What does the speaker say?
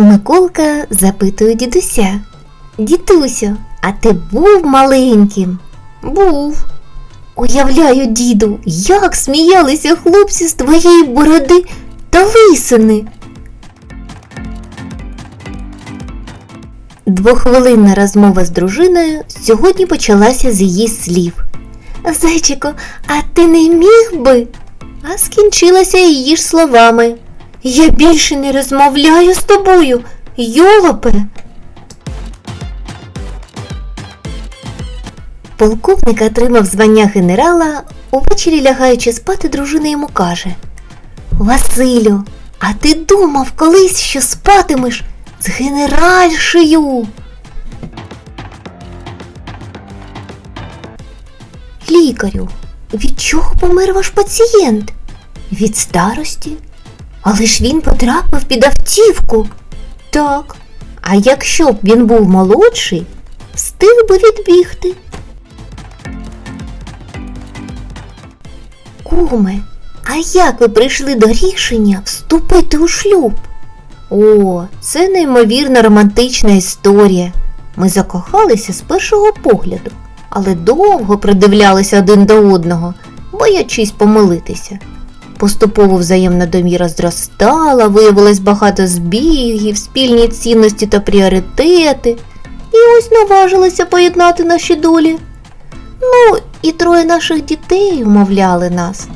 Миколка запитує дідуся. Дідусю, а ти був маленьким? Був. Уявляю, діду, як сміялися хлопці з твоєї бороди та лисини. Двохвилинна розмова з дружиною сьогодні почалася з її слів. Зайчику, а ти не міг би? А скінчилася її ж словами. Я більше не розмовляю з тобою, йолопе. Полковник отримав звання генерала, увечері лягаючи спати, дружина йому каже Василю, а ти думав колись, що спатимеш з генеральшею? Лікарю, від чого помер ваш пацієнт? Від старості? Але ж він потрапив під автівку. Так. А якщо б він був молодший, встиг би відбігти. Куме, а як ви прийшли до рішення вступити у шлюб? О, це неймовірно романтична історія. Ми закохалися з першого погляду, але довго придивлялися один до одного, боячись помилитися. Поступово взаємна доміра зростала, виявилось багато збігів, спільні цінності та пріоритети. І ось наважилися поєднати наші долі. Ну, і троє наших дітей умовляли нас.